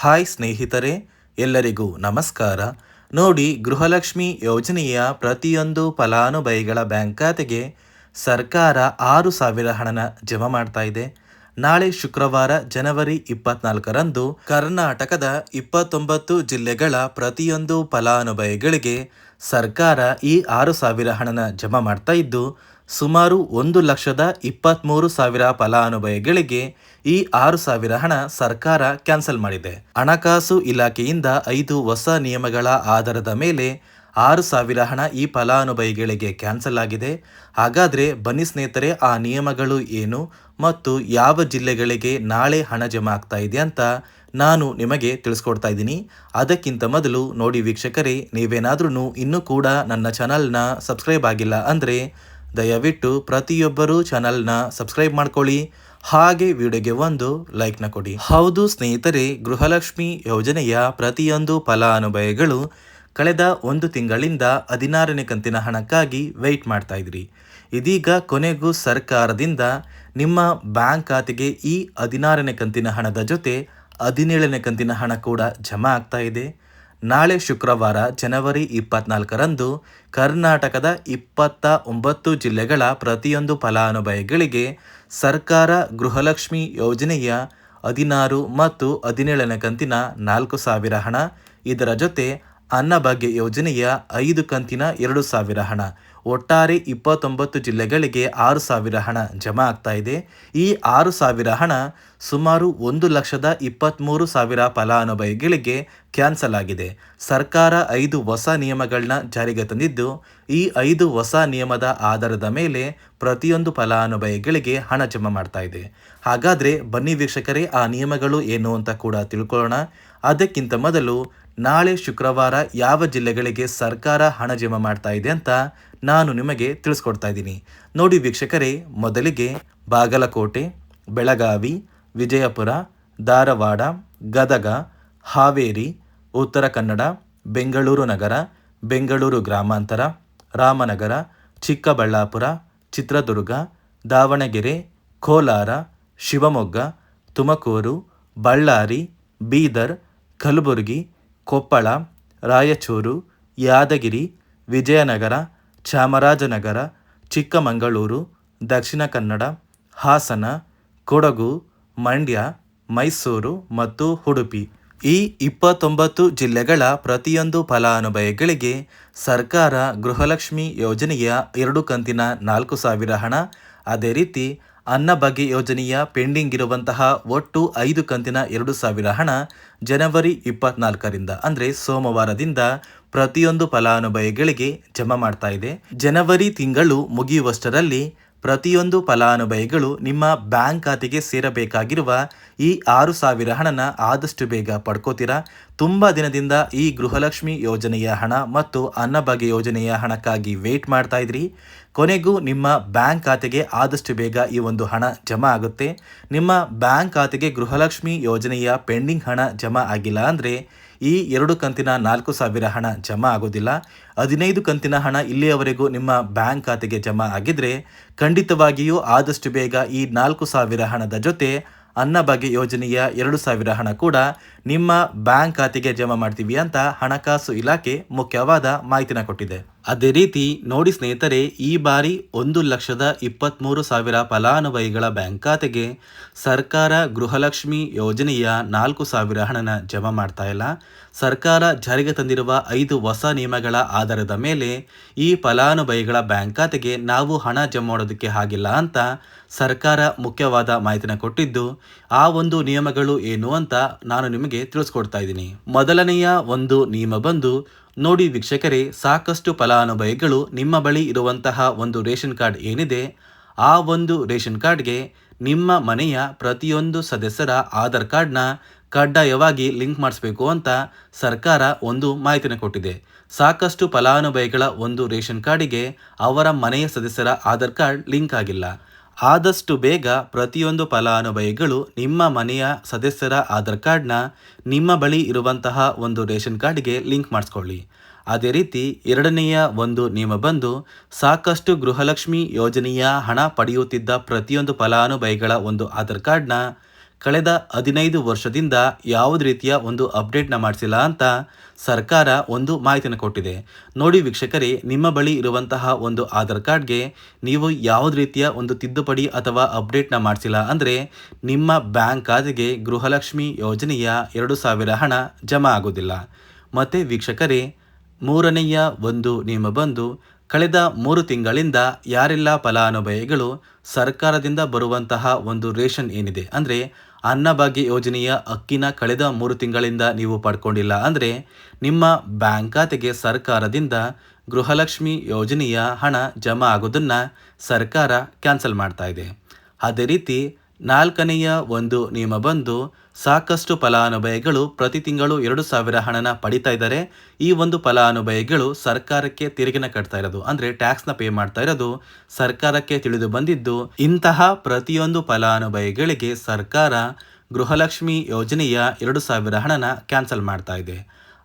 Hi ಸ್ನೇಹಿತರೆ, ಎಲ್ಲರಿಗೂ ನಮಸ್ಕಾರ. ನೋಡಿ, ಗೃಹಲಕ್ಷ್ಮಿ ಯೋಜನೆಯ ಪ್ರತಿಯೊಂದು ಫಲಾನುಭವಿಗಳ ಬ್ಯಾಂಕ್ ಖಾತೆಗೆ ಸರ್ಕಾರ ಆರು ಸಾವಿರ ಹಣನ ಜಮಾ ಮಾಡ್ತಾ ಇದೆ. ನಾಳೆ ಶುಕ್ರವಾರ ಜನವರಿ ಇಪ್ಪತ್ನಾಲ್ಕರಂದು ಕರ್ನಾಟಕದ ಇಪ್ಪತ್ತೊಂಬತ್ತು ಜಿಲ್ಲೆಗಳ ಪ್ರತಿಯೊಂದು ಫಲಾನುಭವಿಗಳಿಗೆ ಸರ್ಕಾರ ಈ ಆರು ಸಾವಿರ ಹಣನ ಜಮಾ ಮಾಡ್ತಾ ಇದ್ದು ಸುಮಾರು ಒಂದು ಲಕ್ಷದ ಇಪ್ಪತ್ತ್ಮೂರು ಸಾವಿರ ಫಲಾನುಭವಿಗಳಿಗೆ ಈ ಆರು ಸಾವಿರ ಹಣ ಸರ್ಕಾರ ಕ್ಯಾನ್ಸಲ್ ಮಾಡಿದೆ. ಹಣಕಾಸು ಇಲಾಖೆಯಿಂದ ಐದು ಹೊಸ ನಿಯಮಗಳ ಆಧಾರದ ಮೇಲೆ ಆರು ಸಾವಿರ ಹಣ ಈ ಫಲಾನುಭವಿಗಳಿಗೆ ಕ್ಯಾನ್ಸಲ್ ಆಗಿದೆ. ಹಾಗಾದರೆ ಬನ್ನಿ ಸ್ನೇಹಿತರೆ, ಆ ನಿಯಮಗಳು ಏನು ಮತ್ತು ಯಾವ ಜಿಲ್ಲೆಗಳಿಗೆ ನಾಳೆ ಹಣ ಜಮಾ ಆಗ್ತಾ ಇದೆ ಅಂತ ನಾನು ನಿಮಗೆ ತಿಳಿಸ್ಕೊಡ್ತಾ ಇದ್ದೀನಿ. ಅದಕ್ಕಿಂತ ಮೊದಲು ನೋಡಿ ವೀಕ್ಷಕರೇ ನೀವೇನಾದ್ರೂ ಇನ್ನೂ ಕೂಡ ನನ್ನ ಚಾನಲ್ನ ಸಬ್ಸ್ಕ್ರೈಬ್ ಆಗಿಲ್ಲ ಅಂದರೆ ದಯವಿಟ್ಟು ಪ್ರತಿಯೊಬ್ಬರೂ ಚಾನಲ್ನ ಸಬ್ಸ್ಕ್ರೈಬ್ ಮಾಡ್ಕೊಳ್ಳಿ. ಹಾಗೆ ವಿಡಿಯೋಗೆ ಒಂದು ಲೈಕ್ನ ಕೊಡಿ. ಹೌದು ಸ್ನೇಹಿತರೆ, ಗೃಹಲಕ್ಷ್ಮಿ ಯೋಜನೆಯ ಪ್ರತಿಯೊಂದು ಫಲಾನುಭವಿಗಳು ಕಳೆದ ಒಂದು ತಿಂಗಳಿಂದ ಹದಿನಾರನೇ ಕಂತಿನ ಹಣಕ್ಕಾಗಿ ವೆಯ್ಟ್ ಮಾಡ್ತಾ ಇದ್ರಿ. ಇದೀಗ ಕೊನೆಗೂ ಸರ್ಕಾರದಿಂದ ನಿಮ್ಮ ಬ್ಯಾಂಕ್ ಖಾತೆಗೆ ಈ ಹದಿನಾರನೇ ಕಂತಿನ ಹಣದ ಜೊತೆ ಹದಿನೇಳನೇ ಕಂತಿನ ಹಣ ಕೂಡ ಜಮಾ ಆಗ್ತಾ ಇದೆ. ನಾಳೆ ಶುಕ್ರವಾರ ಜನವರಿ ಇಪ್ಪತ್ನಾಲ್ಕರಂದು ಕರ್ನಾಟಕದ ಇಪ್ಪತ್ತ ಒಂಬತ್ತು ಜಿಲ್ಲೆಗಳ ಪ್ರತಿಯೊಂದು ಫಲಾನುಭವಿಗಳಿಗೆ ಸರ್ಕಾರ ಗೃಹಲಕ್ಷ್ಮಿ ಯೋಜನೆಯ ಹದಿನಾರು ಮತ್ತು ಹದಿನೇಳನೇ ಕಂತಿನ ನಾಲ್ಕು ಸಾವಿರ ಹಣ. ಇದರ ಜೊತೆ ಅನ್ನಭಾಗ್ಯ ಯೋಜನೆಯ ಐದು ಕಂತಿನ ಎರಡು ಸಾವಿರ ಹಣ. ಒಟ್ಟಾರೆ ಇಪ್ಪತ್ತೊಂಬತ್ತು ಜಿಲ್ಲೆಗಳಿಗೆ ಆರು ಸಾವಿರ ಹಣ ಜಮಾ ಆಗ್ತಾ ಇದೆ. ಈ ಆರು ಸಾವಿರ ಹಣ ಸುಮಾರು ಒಂದು ಲಕ್ಷದ ಇಪ್ಪತ್ತ್ಮೂರು ಸಾವಿರ ಫಲಾನುಭವಿಗಳಿಗೆ ಕ್ಯಾನ್ಸಲ್ ಆಗಿದೆ ಸರ್ಕಾರ ಐದು ಹೊಸ ನಿಯಮಗಳನ್ನ ಜಾರಿಗೆ ತಂದಿದ್ದು, ಈ ಐದು ಹೊಸ ನಿಯಮದ ಆಧಾರದ ಮೇಲೆ ಪ್ರತಿಯೊಂದು ಫಲಾನುಭವಿಗಳಿಗೆ ಹಣ ಜಮಾ ಮಾಡ್ತಾ ಇದೆ. ಹಾಗಾದರೆ ಬನ್ನಿ ವೀಕ್ಷಕರೇ, ಆ ನಿಯಮಗಳು ಏನು ಅಂತ ಕೂಡ ತಿಳ್ಕೊಳ್ಳೋಣ. ಅದಕ್ಕಿಂತ ಮೊದಲು ನಾಳೆ ಶುಕ್ರವಾರ ಯಾವ ಜಿಲ್ಲೆಗಳಿಗೆ ಸರ್ಕಾರ ಹಣ ಜಮಾ ಮಾಡ್ತಾ ಇದೆ ಅಂತ ನಾನು ನಿಮಗೆ ತಿಳಿಸ್ಕೊಡ್ತಾ ಇದ್ದೀನಿ. ನೋಡಿ ವೀಕ್ಷಕರೇ, ಮೊದಲಿಗೆ ಬಾಗಲಕೋಟೆ, ಬೆಳಗಾವಿ, ವಿಜಯಪುರ, ಧಾರವಾಡ, ಗದಗ, ಹಾವೇರಿ, ಉತ್ತರ ಕನ್ನಡ, ಬೆಂಗಳೂರು ನಗರ, ಬೆಂಗಳೂರು ಗ್ರಾಮಾಂತರ, ರಾಮನಗರ, ಚಿಕ್ಕಬಳ್ಳಾಪುರ, ಚಿತ್ರದುರ್ಗ, ದಾವಣಗೆರೆ, ಕೋಲಾರ, ಶಿವಮೊಗ್ಗ, ತುಮಕೂರು, ಬಳ್ಳಾರಿ, ಬೀದರ್, ಕಲಬುರಗಿ ಕೊಪ್ಪಳ, ರಾಯಚೂರು, ಯಾದಗಿರಿ, ವಿಜಯನಗರ, ಚಾಮರಾಜನಗರ, ಚಿಕ್ಕಮಗಳೂರು, ದಕ್ಷಿಣ ಕನ್ನಡ, ಹಾಸನ, ಕೊಡಗು, ಮಂಡ್ಯ, ಮೈಸೂರು ಮತ್ತು ಉಡುಪಿ. ಈ ಇಪ್ಪತ್ತೊಂಬತ್ತು ಜಿಲ್ಲೆಗಳ ಪ್ರತಿಯೊಂದು ಫಲಾನುಭವಿಗಳಿಗೆ ಸರ್ಕಾರ ಗೃಹಲಕ್ಷ್ಮಿ ಯೋಜನೆಯ ಎರಡು ಕಂತಿನ ನಾಲ್ಕು ಸಾವಿರ ಹಣ. ಅದೇ ರೀತಿ ಅನ್ನಭಾಗ್ಯ ಯೋಜನೆಯ ಪೆಂಡಿಂಗ್ ಇರುವಂತಹ ಒಟ್ಟು ಐದು ಕಂತಿನ ಎರಡು ಸಾವಿರ ಹಣ ಜನವರಿ ಇಪ್ಪತ್ನಾಲ್ಕರಿಂದ, ಅಂದರೆ ಸೋಮವಾರದಿಂದ ಪ್ರತಿಯೊಂದು ಫಲಾನುಭವಿಗಳಿಗೆ ಜಮಾ ಮಾಡ್ತಾ ಇದೆ. ಜನವರಿ ತಿಂಗಳು ಮುಗಿಯುವಷ್ಟರಲ್ಲಿ ಪ್ರತಿಯೊಂದು ಫಲಾನುಭವಿಗಳು ನಿಮ್ಮ ಬ್ಯಾಂಕ್ ಖಾತೆಗೆ ಸೇರಬೇಕಾಗಿರುವ ಈ ಆರು ಸಾವಿರ ಹಣನ ಆದಷ್ಟು ಬೇಗ ಪಡ್ಕೋತೀರಾ? ತುಂಬ ದಿನದಿಂದ ಈ ಗೃಹಲಕ್ಷ್ಮಿ ಯೋಜನೆಯ ಹಣ ಮತ್ತು ಅನ್ನಭಾಗ್ಯ ಯೋಜನೆಯ ಹಣಕ್ಕಾಗಿ ವೇಟ್ ಮಾಡ್ತಾ ಇದ್ರಿ. ಕೊನೆಗೂ ನಿಮ್ಮ ಬ್ಯಾಂಕ್ ಖಾತೆಗೆ ಆದಷ್ಟು ಬೇಗ ಈ ಒಂದು ಹಣ ಜಮಾ ಆಗುತ್ತೆ. ನಿಮ್ಮ ಬ್ಯಾಂಕ್ ಖಾತೆಗೆ ಗೃಹಲಕ್ಷ್ಮಿ ಯೋಜನೆಯ ಪೆಂಡಿಂಗ್ ಹಣ ಜಮಾ ಆಗಿಲ್ಲ ಅಂದರೆ ಈ ಎರಡು ಕಂತಿನ ನಾಲ್ಕು ಸಾವಿರ ಹಣ ಜಮಾ ಆಗೋದಿಲ್ಲ. ಹದಿನೈದು ಕಂತಿನ ಹಣ ಇಲ್ಲಿಯವರೆಗೂ ನಿಮ್ಮ ಬ್ಯಾಂಕ್ ಖಾತೆಗೆ ಜಮಾ ಆಗಿದ್ರೆ ಖಂಡಿತವಾಗಿಯೂ ಆದಷ್ಟು ಬೇಗ ಈ ನಾಲ್ಕು ಸಾವಿರ ಹಣದ ಜೊತೆ ಅನ್ನಭಾಗ್ಯ ಯೋಜನೆಯ ಎರಡು ಸಾವಿರ ಹಣ ಕೂಡ ನಿಮ್ಮ ಬ್ಯಾಂಕ್ ಖಾತೆಗೆ ಜಮಾ ಮಾಡ್ತೀವಿ ಅಂತ ಹಣಕಾಸು ಇಲಾಖೆ ಮುಖ್ಯವಾದ ಮಾಹಿತಿನ ಕೊಟ್ಟಿದೆ. ಅದೇ ರೀತಿ ನೋಡಿ ಸ್ನೇಹಿತರೆ, ಈ ಬಾರಿ ಒಂದು ಲಕ್ಷದ ಇಪ್ಪತ್ತ್ಮೂರು ಸಾವಿರ ಫಲಾನುಭವಿಗಳ ಬ್ಯಾಂಕ್ ಖಾತೆಗೆ ಸರ್ಕಾರ ಗೃಹಲಕ್ಷ್ಮಿ ಯೋಜನೆಯ ನಾಲ್ಕು ಸಾವಿರ ಹಣನ ಜಮಾ ಮಾಡ್ತಾ ಇಲ್ಲ. ಸರ್ಕಾರ ಜಾರಿಗೆ ತಂದಿರುವ ಐದು ಹೊಸ ನಿಯಮಗಳ ಆಧಾರದ ಮೇಲೆ ಈ ಫಲಾನುಭವಿಗಳ ಬ್ಯಾಂಕ್ ಖಾತೆಗೆ ನಾವು ಹಣ ಜಮಾ ಮಾಡೋದಕ್ಕೆ ಆಗಿಲ್ಲ ಅಂತ ಸರ್ಕಾರ ಮುಖ್ಯವಾದ ಮಾಹಿತಿನ ಕೊಟ್ಟಿದ್ದು, ಆ ಒಂದು ನಿಯಮಗಳು ಏನು ಅಂತ ನಾನು ನಿಮಗೆ ತಿಳಿಸ್ಕೊಡ್ತಾ ಇದ್ದೀನಿ. ಮೊದಲನೆಯ ಒಂದು ನಿಯಮ ಬಂದು ನೋಡಿ ವೀಕ್ಷಕರೇ, ಸಾಕಷ್ಟು ಫಲಾನುಭವಿಗಳು ನಿಮ್ಮ ಬಳಿ ಇರುವಂತಹ ಒಂದು ರೇಷನ್ ಕಾರ್ಡ್ ಏನಿದೆ, ಆ ಒಂದು ರೇಷನ್ ಕಾರ್ಡ್ಗೆ ನಿಮ್ಮ ಮನೆಯ ಪ್ರತಿಯೊಂದು ಸದಸ್ಯರ ಆಧಾರ್ ಕಾರ್ಡ್ನ ಕಡ್ಡಾಯವಾಗಿ ಲಿಂಕ್ ಮಾಡಿಸಬೇಕು ಅಂತ ಸರ್ಕಾರ ಒಂದು ಮಾಹಿತಿನ ಕೊಟ್ಟಿದೆ. ಸಾಕಷ್ಟು ಫಲಾನುಭವಿಗಳ ಒಂದು ರೇಷನ್ ಕಾರ್ಡಿಗೆ ಅವರ ಮನೆಯ ಸದಸ್ಯರ ಆಧಾರ್ ಕಾರ್ಡ್ ಲಿಂಕ್ ಆಗಿಲ್ಲ. ಆದಷ್ಟು ಬೇಗ ಪ್ರತಿಯೊಂದು ಫಲಾನುಭವಿಗಳು ನಿಮ್ಮ ಮನೆಯ ಸದಸ್ಯರ ಆಧಾರ್ ಕಾರ್ಡ್ನ ನಿಮ್ಮ ಬಳಿ ಇರುವಂತಹ ಒಂದು ರೇಷನ್ ಕಾರ್ಡ್ಗೆ ಲಿಂಕ್ ಮಾಡಿಸ್ಕೊಳ್ಳಿ. ಅದೇ ರೀತಿ ಎರಡನೆಯ ಒಂದು ನಿಯಮ ಬಂದು ಸಾಕಷ್ಟು ಗೃಹಲಕ್ಷ್ಮಿ ಯೋಜನೆಯ ಹಣ ಪಡೆಯುತ್ತಿದ್ದ ಪ್ರತಿಯೊಂದು ಫಲಾನುಭವಿಗಳ ಒಂದು ಆಧಾರ್ ಕಾರ್ಡ್ನ ಕಳೆದ ಹದಿನೈದು ವರ್ಷದಿಂದ ಯಾವುದೇ ರೀತಿಯ ಒಂದು ಅಪ್ಡೇಟ್ನ ಮಾಡಿಸಿಲ್ಲ ಅಂತ ಸರ್ಕಾರ ಒಂದು ಮಾಹಿತಿನ ಕೊಟ್ಟಿದೆ. ನೋಡಿ ವೀಕ್ಷಕರೇ, ನಿಮ್ಮ ಬಳಿ ಇರುವಂತಹ ಒಂದು ಆಧಾರ್ ಕಾರ್ಡ್ಗೆ ನೀವು ಯಾವುದೇ ರೀತಿಯ ಒಂದು ತಿದ್ದುಪಡಿ ಅಥವಾ ಅಪ್ಡೇಟ್ನ ಮಾಡಿಸಿಲ್ಲ ಅಂದರೆ ನಿಮ್ಮ ಬ್ಯಾಂಕ್ ಖಾತೆಗೆ ಗೃಹಲಕ್ಷ್ಮಿ ಯೋಜನೆಯ ಎರಡು ಸಾವಿರ ಹಣ ಜಮಾ ಆಗೋದಿಲ್ಲ. ಮತ್ತು ವೀಕ್ಷಕರೇ, ಮೂರನೆಯ ಒಂದು ನಿಯಮ ಬಂದು ಕಳೆದ ಮೂರು ತಿಂಗಳಿಂದ ಯಾರೆಲ್ಲ ಫಲಾನುಭವಿಗಳು ಸರ್ಕಾರದಿಂದ ಬರುವಂತಹ ಒಂದು ರೇಷನ್ ಏನಿದೆ ಅಂದರೆ ಅನ್ನಭಾಗ್ಯ ಯೋಜನೆಯ ಅಕ್ಕಿನ ಕಳೆದ ಮೂರು ತಿಂಗಳಿಂದ ನೀವು ಪಡ್ಕೊಂಡಿಲ್ಲ. ಅಂದರೆ ನಿಮ್ಮ ಬ್ಯಾಂಕ್ ಖಾತೆಗೆ ಸರ್ಕಾರದಿಂದ ಗೃಹಲಕ್ಷ್ಮಿ ಯೋಜನೆಯ ಹಣ ಜಮಾ ಆಗೋದನ್ನು ಸರ್ಕಾರ ಕ್ಯಾನ್ಸಲ್ ಮಾಡ್ತಾ ಇದೆ. ಅದೇ ರೀತಿ ನಾಲ್ಕನೆಯ ಒಂದು ನಿಯಮ ಬಂದು ಸಾಕಷ್ಟು ಫಲಾನುಭವಿಗಳು ಪ್ರತಿ ತಿಂಗಳು ಎರಡು ಸಾವಿರ ಹಣನ ಪಡಿತಾ ಇದ್ದಾರೆ. ಈ ಒಂದು ಫಲಾನುಭವಿಗಳು ಸರ್ಕಾರಕ್ಕೆ ತೆರಿಗೆನ ಕಟ್ತಾ ಇರೋದು, ಅಂದರೆ ಟ್ಯಾಕ್ಸ್ನ ಪೇ ಮಾಡ್ತಾ ಇರೋದು, ಸರ್ಕಾರಕ್ಕೆ ತಿಳಿದು ಬಂದಿದ್ದು, ಇಂತಹ ಪ್ರತಿಯೊಂದು ಫಲಾನುಭವಿಗಳಿಗೆ ಸರ್ಕಾರ ಗೃಹಲಕ್ಷ್ಮಿ ಯೋಜನೆಯ ಎರಡು ಸಾವಿರ ಹಣನ ಕ್ಯಾನ್ಸಲ್ ಮಾಡ್ತಾ ಇದೆ.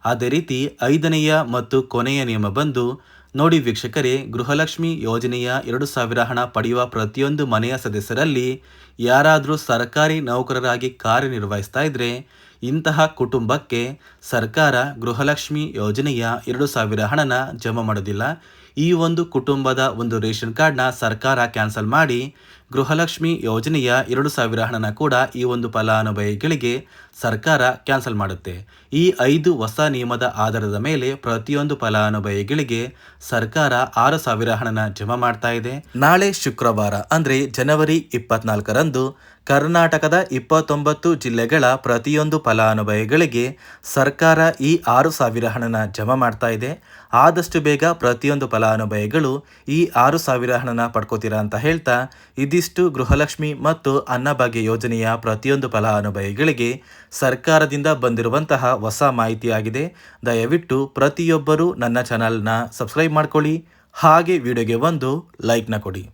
ಅದೇ ರೀತಿ ಐದನೆಯ ಮತ್ತು ಕೊನೆಯ ನಿಯಮ ಬಂದು ನೋಡಿ ವೀಕ್ಷಕರೇ, ಗೃಹಲಕ್ಷ್ಮಿ ಯೋಜನೆಯ ಎರಡು ಸಾವಿರ ಹಣ ಪಡೆಯುವ ಪ್ರತಿಯೊಂದು ಮನೆಯ ಸದಸ್ಯರಲ್ಲಿ ಯಾರಾದರೂ ಸರ್ಕಾರಿ ನೌಕರರಾಗಿ ಕಾರ್ಯನಿರ್ವಹಿಸ್ತಾ ಇದ್ರೆ, ಇಂತಹ ಕುಟುಂಬಕ್ಕೆ ಸರ್ಕಾರ ಗೃಹಲಕ್ಷ್ಮಿ ಯೋಜನೆಯ ಎರಡು ಸಾವಿರ ಹಣನ ಜಮಾ ಮಾಡೋದಿಲ್ಲ. ಈ ಒಂದು ಕುಟುಂಬದ ಒಂದು ರೇಷನ್ ಕಾರ್ಡ್ನ ಸರ್ಕಾರ ಕ್ಯಾನ್ಸಲ್ ಮಾಡಿ ಗೃಹಲಕ್ಷ್ಮಿ ಯೋಜನೆಯ ಎರಡು ಸಾವಿರ ಹಣನ ಕೂಡ ಈ ಒಂದು ಫಲಾನುಭವಿಗಳಿಗೆ ಸರ್ಕಾರ ಕ್ಯಾನ್ಸಲ್ ಮಾಡುತ್ತೆ. ಈ ಐದು ಹೊಸ ನಿಯಮದ ಆಧಾರದ ಮೇಲೆ ಪ್ರತಿಯೊಂದು ಫಲಾನುಭವಿಗಳಿಗೆ ಸರ್ಕಾರ ಆರು ಸಾವಿರ ಹಣನ ಜಮಾ ಮಾಡ್ತಾ ಇದೆ. ನಾಳೆ ಶುಕ್ರವಾರ ಅಂದರೆ ಜನವರಿ ಇಪ್ಪತ್ನಾಲ್ಕರಂದು ಕರ್ನಾಟಕದ ಇಪ್ಪತ್ತೊಂಬತ್ತು ಜಿಲ್ಲೆಗಳ ಪ್ರತಿಯೊಂದು ಫಲಾನುಭವಿಗಳಿಗೆ ಸರ್ಕಾರ ಈ ಆರು ಸಾವಿರ ಹಣನ ಜಮಾ ಮಾಡ್ತಾ ಇದೆ. ಆದಷ್ಟು ಬೇಗ ಪ್ರತಿಯೊಂದು ಫಲಾನುಭವಿಗಳು ಈ ಆರು ಸಾವಿರ ಹಣನ ಪಡ್ಕೋತೀರಾ ಅಂತ ಹೇಳ್ತಾ ಇದಿಷ್ಟು ಗೃಹಲಕ್ಷ್ಮಿ ಮತ್ತು ಅನ್ನಭಾಗ್ಯ ಯೋಜನೆಯ ಪ್ರತಿಯೊಂದು ಫಲಾನುಭವಿಗಳಿಗೆ ಸರ್ಕಾರದಿಂದ ಬಂದಿರುವಂತಹ ಹೊಸ ಮಾಹಿತಿಯಾಗಿದೆ. ದಯವಿಟ್ಟು ಪ್ರತಿಯೊಬ್ಬರೂ ನನ್ನ ಚಾನಲ್ನ ಸಬ್ಸ್ಕ್ರೈಬ್ ಮಾಡ್ಕೊಳ್ಳಿ. ಹಾಗೆ ವಿಡಿಯೋಗೆ ಒಂದು ಲೈಕ್ನ ಕೊಡಿ.